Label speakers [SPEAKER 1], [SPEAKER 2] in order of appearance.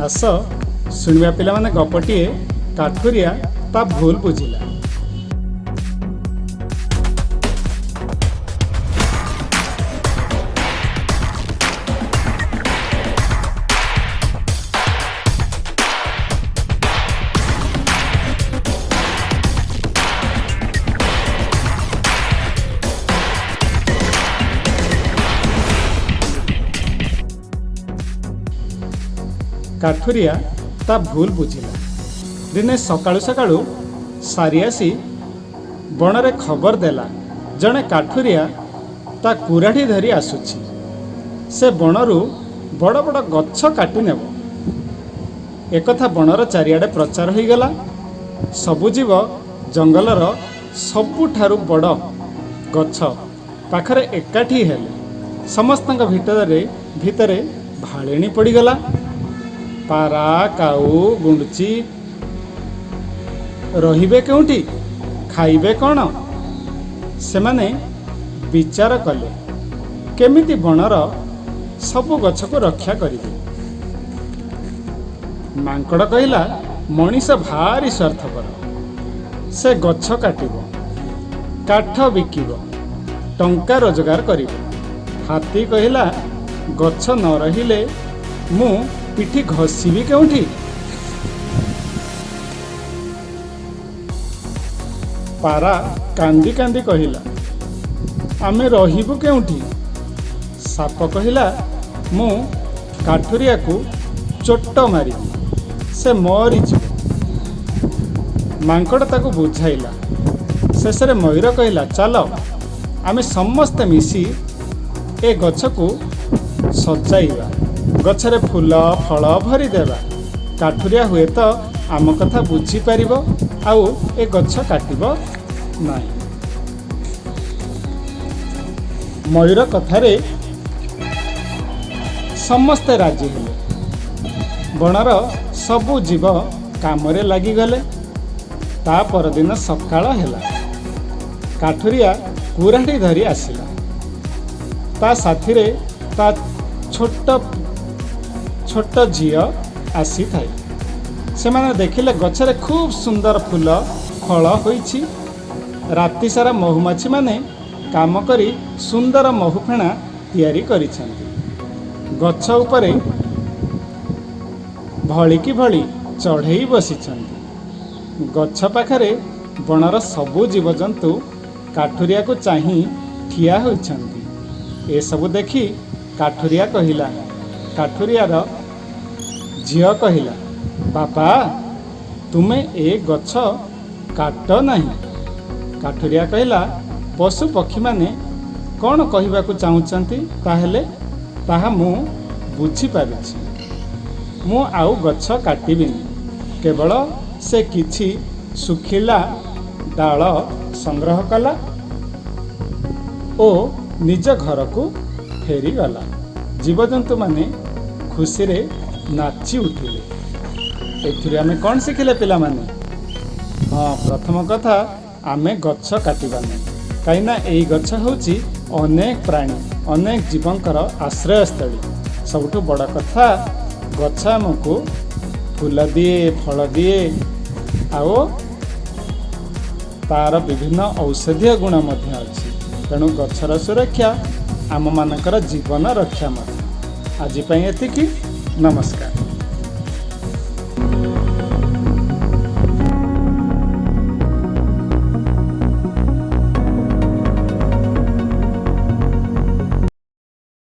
[SPEAKER 1] ଆସ ଶୁଣିବା ପିଲାମାନେ ଗପଟିଏ କାଠୁରିଆ ତା ଭୁଲ ବୁଝିଲା କାଠୁରିଆ ତା ଭୁଲ ବୁଝିଲା। ଦିନେ ସକାଳୁ ସକାଳୁ ସାରି ଆସି ବଣରେ ଖବର ଦେଲା ଜଣେ କାଠୁରିଆ ତା କୁରାଢ଼ୀ ଧରି ଆସୁଛି। ସେ ବଣରୁ ବଡ଼ ବଡ଼ ଗଛ କାଟି ନେବ। ଏକଥା ବଣର ଚାରିଆଡ଼େ ପ୍ରଚାର ହୋଇଗଲା। ସବୁ ଜୀବ ଜଙ୍ଗଲର ସବୁଠାରୁ ବଡ଼ ଗଛ ପାଖରେ ଏକାଠି ହେଲେ। ସମସ୍ତଙ୍କ ଭିତରେ ଭିତରେ ଭାଳେଣି ପଡ଼ିଗଲା। ପାରା କାଉ ଗୁଣ୍ଡୁଚି ରହିବେ କେଉଁଠି? ଖାଇବେ କ'ଣ? ସେମାନେ ବିଚାର କଲେ କେମିତି ବଣର ସବୁ ଗଛକୁ ରକ୍ଷା କରିବେ? ମାଙ୍କଡ଼ କହିଲା ମଣିଷ ଭାରି ସ୍ୱାର୍ଥପର। ସେ ଗଛ କାଟିବ କାଠ ବିକିବ ଟଙ୍କା ରୋଜଗାର କରିବ। ହାତୀ କହିଲା ଗଛ ନ ରହିଲେ ମୁଁ ପିଠି ଘଷିବି କେଉଁଠି? ପାରା କାନ୍ଦି କାନ୍ଦି କହିଲା ଆମେ ରହିବୁ କେଉଁଠି? ସାପ କହିଲା ମୁଁ କାଠୁରିଆକୁ ଚୋଟ ମାରିବି ସେ ମରିଯିବ। ମାଙ୍କଡ଼ ତାକୁ ବୁଝାଇଲା। ଶେଷରେ ମୟୂର କହିଲା ଚାଲ ଆମେ ସମସ୍ତେ ମିଶି ଏ ଗଛକୁ ସଜାଇବା। ଗଛରେ ଫୁଲ ଫଳ ଭରିଦେବା। କାଠୁରିଆ ହୁଏତ ଆମ କଥା ବୁଝିପାରିବ ଆଉ ଏ ଗଛ କାଟିବ ନାହିଁ। ମୟୂର କଥାରେ ସମସ୍ତେ ରାଜି ହେଲେ। ବଣର ସବୁ ଜୀବ କାମରେ ଲାଗିଗଲେ। ତା ପରଦିନ ସକାଳ ହେଲା। କାଠୁରିଆ କୁରାଢ଼ୀ ଧରି ଆସିଲା। ତା ସାଥିରେ ତା ଛୋଟ ଛୋଟ ଝିଅ ଆସିଥାଏ। ସେମାନେ ଦେଖିଲେ ଗଛରେ ଖୁବ୍ ସୁନ୍ଦର ଫୁଲ ଫଳ ହୋଇଛି। ରାତି ସାରା ମହୁମାଛିମାନେ କାମ କରି ସୁନ୍ଦର ମହୁ ଫେଣା ତିଆରି କରିଛନ୍ତି। ଗଛ ଉପରେ ଭଳିକି ଭଳି ଚଢ଼େଇ ବସିଛନ୍ତି। ଗଛ ପାଖରେ ବଣର ସବୁ ଜୀବଜନ୍ତୁ କାଠୁରିଆକୁ ଚାହିଁ ଠିଆ ହୋଇଛନ୍ତି। ଏସବୁ ଦେଖି କାଠୁରିଆ କହିଲା କାଠୁରିଆର ଝିଅ କହିଲା ବାପା ତୁମେ ଏ ଗଛ କାଟ ନାହିଁ। କାଠୁରିଆ କହିଲା ପଶୁ ପକ୍ଷୀମାନେ କ'ଣ କହିବାକୁ ଚାହୁଁଛନ୍ତି ତାହେଲେ ତାହା ମୁଁ ବୁଝିପାରୁଛି। ମୁଁ ଆଉ ଗଛ କାଟିବିନି। କେବଳ ସେ କିଛି ଶୁଖିଲା ଡାଳ ସଂଗ୍ରହ କଲା ଓ ନିଜ ଘରକୁ ଫେରିଗଲା। ଜୀବଜନ୍ତୁମାନେ ଖୁସିରେ ନାଚି ଉଠିଲେ ଏଥିରୁ ଆମେ କ'ଣ ଶିଖିଲେ ପିଲାମାନେ? ହଁ ପ୍ରଥମ କଥା ଆମେ ଗଛ କାଟିବାନି କାହିଁକିନା ଏଇ ଗଛ ହେଉଛି ଅନେକ ପ୍ରାଣୀ ଅନେକ ଜୀବଙ୍କର ଆଶ୍ରୟସ୍ଥଳୀ। ସବୁଠୁ ବଡ଼ କଥା ଗଛ ଆମକୁ ଫୁଲ ଦିଏ ଫଳ ଦିଏ ଆଉ ତାର ବିଭିନ୍ନ ଔଷଧୀୟ ଗୁଣ ମଧ୍ୟ ଅଛି। ତେଣୁ ଗଛର ସୁରକ୍ଷା ଆମମାନଙ୍କର ଜୀବନ ରକ୍ଷା ମଧ୍ୟ। ଆଜି ପାଇଁ ଏତିକି। नमस्कार